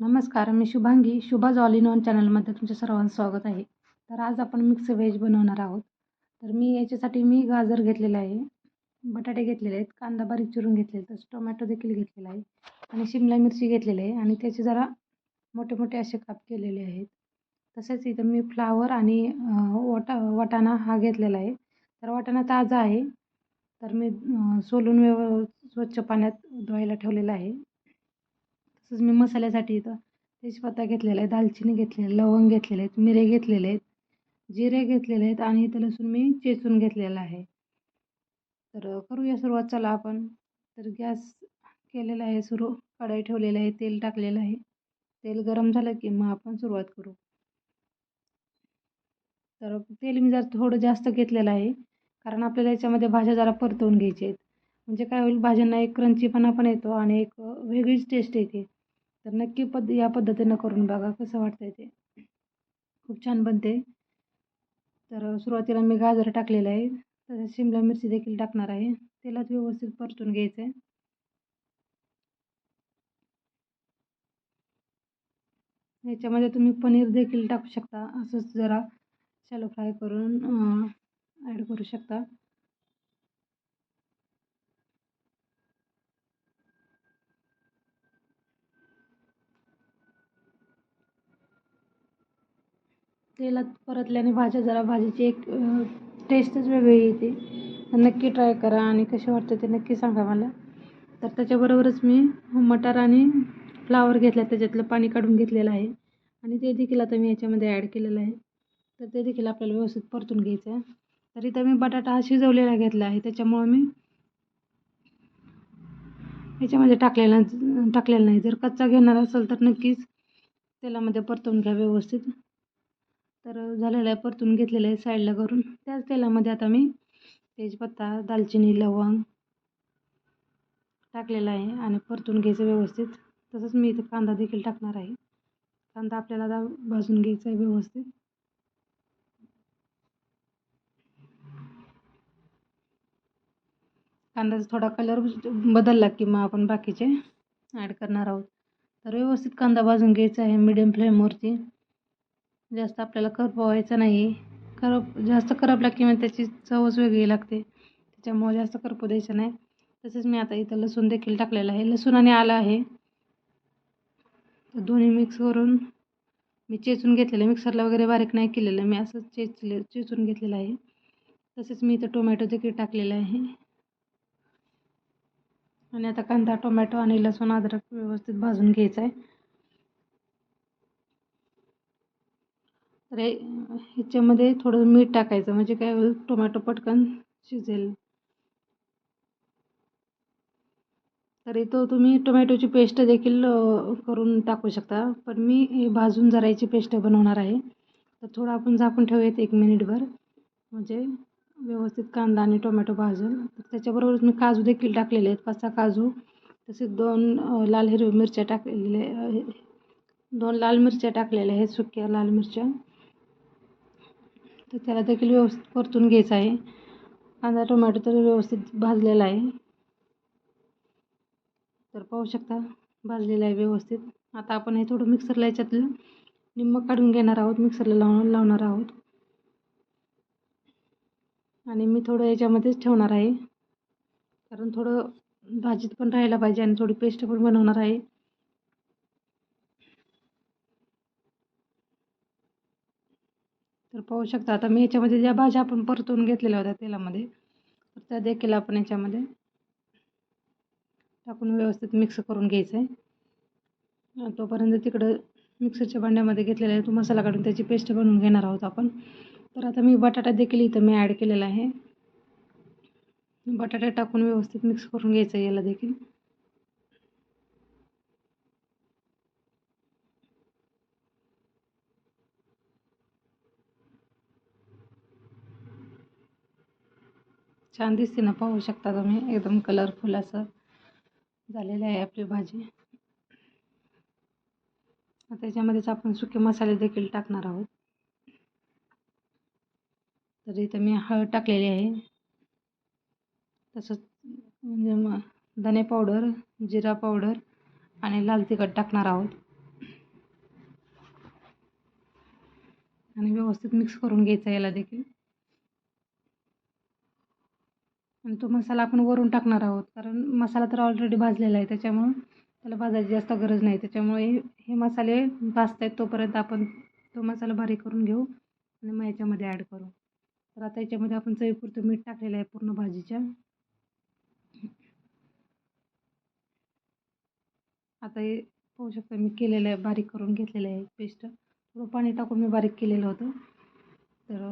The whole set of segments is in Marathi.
नमस्कार मी शुभांगी शुभाज ऑल इन चॅनलमध्ये तुमच्या सर्वांचं स्वागत आहे. तर आज आपण मिक्स व्हेज बनवणार आहोत. तर मी याच्यासाठी मी गाजर घेतलेलं आहे बटाटे घेतलेले आहेत कांदा बारीक चिरून घेतलेला तसं टोमॅटो देखील घेतलेला आहे आणि शिमला मिरची घेतलेली आहे आणि त्याचे जरा मोठे मोठे असे काप केलेले आहेत. तसेच इथं मी फ्लावर आणि वटा वाटाणा हा घेतलेला आहे. तर वाटाणा ताजा आहे. तर मी सोलून व्यव स्वच्छ पाण्यात धुवायला ठेवलेला आहे. तसंच मी मसाल्यासाठी इथं तेजपत्ता घेतलेला आहे दालचिनी घेतलेली आहे लवंग घेतलेले आहेत मिरे घेतलेले आहेत जिरे घेतलेले आहेत आणि इथं लसूण मी चेचून घेतलेला आहे. तर करूया सुरुवात चला आपण. तर गॅस केलेला आहे सुरू कढाई ठेवलेलं आहे तेल टाकलेलं आहे. तेल गरम झालं की मग आपण सुरुवात करू. तर तेल मी जर थोडं जास्त घेतलेलं आहे कारण आपल्याला याच्यामध्ये भाज्या जरा परतवून घ्यायच्या आहेत. म्हणजे काय होईल भाज्यांना एक क्रंचीपणा पण येतो आणि एक वेगळीच टेस्ट येते. तर नक्की पद या पद्धतीनं करून बघा कसं वाटतं ते. खूप छान बनते. तर सुरुवातीला मी गाजर टाकलेलं आहे. तसेच शिमला मिरची देखील टाकणार आहे. तेलात व्यवस्थित परतून घ्यायचं आहे याच्यामध्ये तुम्ही पनीर देखील टाकू शकता. असंच जरा शॅलो फ्राय करून ॲड करू शकता. तेलात परतल्याने भाज्या जरा भाजीची एक टेस्टच वेगळी येते. नक्की ट्राय करा आणि कसे वाटतं ते नक्की सांगा मला. तर त्याच्याबरोबरच मी मटार आणि फ्लावर घेतला त्याच्यातलं पाणी काढून घेतलेलं आहे. आणि ते देखील आता मी याच्यामध्ये ॲड केलेलं आहे. तर ते देखील आपल्याला व्यवस्थित परतून घ्यायचं आहे. तर इथं मी बटाटा हा शिजवलेला घेतला आहे. त्याच्यामुळं मी याच्यामध्ये टाकलेला टाकलेला नाही. जर कच्चा घेणार असेल तर नक्कीच तेलामध्ये परतवून घ्या व्यवस्थित. तर झालेलं आहे परतून घेतलेलं आहे साईडला करून. त्याच तेलामध्ये आता मी तेजपत्ता दालचिनी लवंग टाकलेला आहे आणि परतून घ्यायचं व्यवस्थित. तसंच मी इथं कांदा देखील टाकणार आहे. कांदा आपल्याला आता भाजून घ्यायचा आहे व्यवस्थित. कांद्याचा थोडा कलर बदलला की मग आपण बाकीचे ॲड करणार आहोत. तर व्यवस्थित कांदा भाजून घ्यायचा आहे मिडियम फ्लेमवरती जास्त आपल्याला करपवायचं नाही करप जास्त करपला की म्हणजे त्याची चवच वेगळी लागते. त्याच्यामुळे जास्त करपू द्यायचं नाही. तसेच मी आता इथं लसूण देखील टाकलेलं आहे. लसूण आणि आलं आहे. दोन्ही मिक्स करून मी चेचून घेतलेलं मिक्सरला वगैरे बारीक नाही केलेलं. मी असंच चेचले चेचून घेतलेलं आहे. तसेच मी इथं टोमॅटो देखील टाकलेलं आहे. आणि आता कांदा टोमॅटो आणि लसूण अद्रक व्यवस्थित भाजून घ्यायचं आहे. तर ह्याच्यामध्ये थोडं मीठ टाकायचं. म्हणजे काय होईल टोमॅटो पटकन शिजेल. तरी तो तुम्ही टोमॅटोची पेस्ट देखील करून टाकू शकता. पण मी भाजून जरायची पेस्ट बनवणार आहे. तर थोडं आपण झाकून ठेवूयात एक मिनिटभर. म्हणजे व्यवस्थित कांदा आणि टोमॅटो भाजेल तर त्याच्याबरोबरच मी काजू देखील टाकलेले आहेत. पाच सहा काजू तसेच दोन लाल हिरव्या मिरच्या टाकलेले दोन लाल मिरच्या टाकलेल्या आहेत. सुक्या लाल मिरच्या. तर त्याला देखील व्यवस्थित परतून घ्यायचं आहे. कांदा टोमॅटो तर व्यवस्थित भाजलेला आहे. तर पाहू शकता भाजलेला आहे व्यवस्थित. आता आपण हे थोडं मिक्सरला याच्यातलं निम्म काढून घेणार आहोत. मिक्सरला लावून लावणार आहोत. आणि मी थोडं याच्यामध्येच ठेवणार आहे. कारण थोडं भाजीत पण राहायला पाहिजे आणि थोडी पेस्ट पण बनवणार आहे. तर पाहू शकता. आता मी याच्यामध्ये ज्या भाज्या आपण परतून घेतलेल्या होत्या तेलामध्ये तर त्या देखील आपण याच्यामध्ये टाकून व्यवस्थित मिक्स करून घ्यायचं आहे. तोपर्यंत तिकडं मिक्सरच्या भांड्यामध्ये घेतलेला आहे तो मसाला काढून त्याची पेस्ट बनवून घेणार आहोत आपण. तर आता मी बटाटा देखील इथं मी ॲड केलेला आहे. बटाटा टाकून व्यवस्थित मिक्स करून घ्यायचं आहे याला देखील. छान दिसते ना पाहू शकता तुम्ही. एकदम कलरफुल असं झालेलं आहे आपली भाजी. त्याच्यामध्येच आपण सुके मसाले देखील टाकणार आहोत. तर इथं मी हळद टाकलेली आहे. तसंच म्हणजे मग धने पावडर जिरा पावडर आणि लाल तिखट टाकणार आहोत. आणि व्यवस्थित मिक्स करून घ्यायचं याला देखील. आणि तो मसाला आपण वरून टाकणार आहोत. कारण मसाला तर ऑलरेडी भाजलेला आहे त्याच्यामुळं त्याला भाजायची जास्त गरज नाही. त्याच्यामुळे हे मसाले भाजत आहेत तोपर्यंत आपण तो मसाला बारीक करून घेऊ आणि मग याच्यामध्ये ॲड करू. तर आता याच्यामध्ये आपण चवीपुरतं मीठ टाकलेलं आहे पूर्ण भाजीच्या. आता हे पाहू शकता मी केलेलं आहे बारीक करून घेतलेलं आहे पेस्ट. थोडं पाणी टाकून मी बारीक केलेलं होतं. तर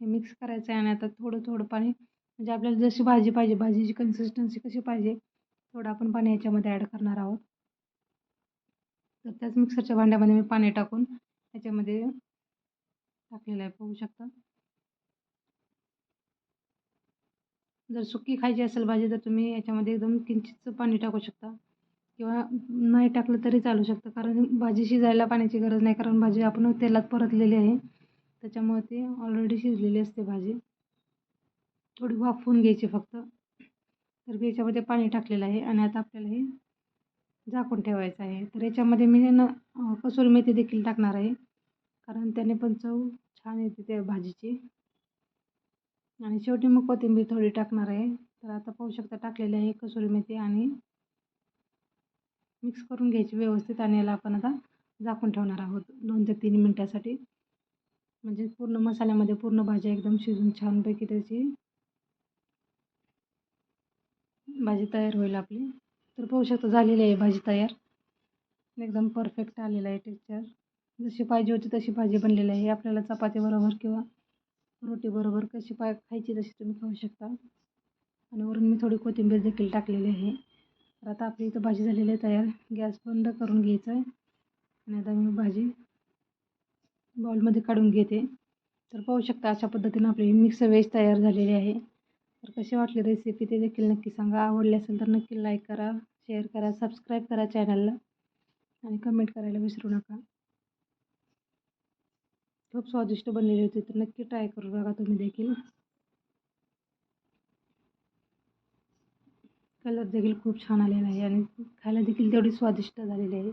हे मिक्स करायचं आहे आणि आता थोडं थोडं पाणी म्हणजे आपल्याला जशी भाजी पाहिजे भाजीची कन्सिस्टन्सी कशी पाहिजे थोडं आपण पाणी याच्यामध्ये ॲड करणार आहोत. तर त्याच मिक्सरच्या भांड्यामध्ये मी पाणी टाकून याच्यामध्ये टाकलेलं आहे पाहू शकता. जर सुकी खायची असेल भाजी तर तुम्ही याच्यामध्ये एकदम किंचितचं पाणी टाकू शकता. किंवा नाही टाकलं तरी चालू शकतं कारण भाजी शिजायला पाण्याची गरज नाही कारण भाजी आपण तेलात परतलेली आहे. त्याच्यामुळे ती ऑलरेडी शिजलेली असते भाजी. थोडी वाफवून घ्यायची फक्त. तर याच्यामध्ये पाणी टाकलेलं आहे आणि आता आपल्याला हे झाकून ठेवायचं आहे. तर याच्यामध्ये मी ना कसुरी मेथी देखील टाकणार आहे. कारण त्याने पण चव छान येते त्या भाजीची. आणि शेवटी मग कोथिंबीर थोडी टाकणार आहे. तर आता पाहू शकता टाकलेली आहे कसुरी मेथी आणि मिक्स करून घ्यायची व्यवस्थित आणि याला आपण आता झाकून ठेवणार आहोत. दोन ते तीन मिनटासाठी. म्हणजे पूर्ण मसाल्यामध्ये पूर्ण भाज्या एकदम शिजून छानपैकी त्याची भाजी तयार होईल आपली. तर पाहू शकता झालेली आहे भाजी तयार. एकदम परफेक्ट आलेलं आहे टेक्चर जशी पाहिजे होती तशी भाजी बनलेली आहे. आपल्याला चपातीबरोबर किंवा रोटीबरोबर कशी पाय खायची तशी तुम्ही खाऊ शकता. आणि वरून मी थोडी कोथिंबीर देखील टाकलेली आहे. तर आता आपली इथं भाजी झालेली आहे तयार. गॅस बंद करून घ्यायचा आहे आणि आता मी भाजी बाउलमध्ये काढून घेते. तर पाहू शकता अशा पद्धतीनं आपली मिक्स वेज तयार झालेली आहे. तर कशी वाटली रेसिपी ते देखील नक्की सांगा. आवडली असेल तर नक्की लाईक करा शेअर करा सबस्क्राईब करा चॅनलला आणि कमेंट करायला विसरू नका. खूप स्वादिष्ट बनलेली होती तर नक्की ट्राय करू बघा तुम्ही देखील. कलर देखील खूप छान आलेला आहे आणि खायला देखील तेवढी स्वादिष्ट झालेली आहे.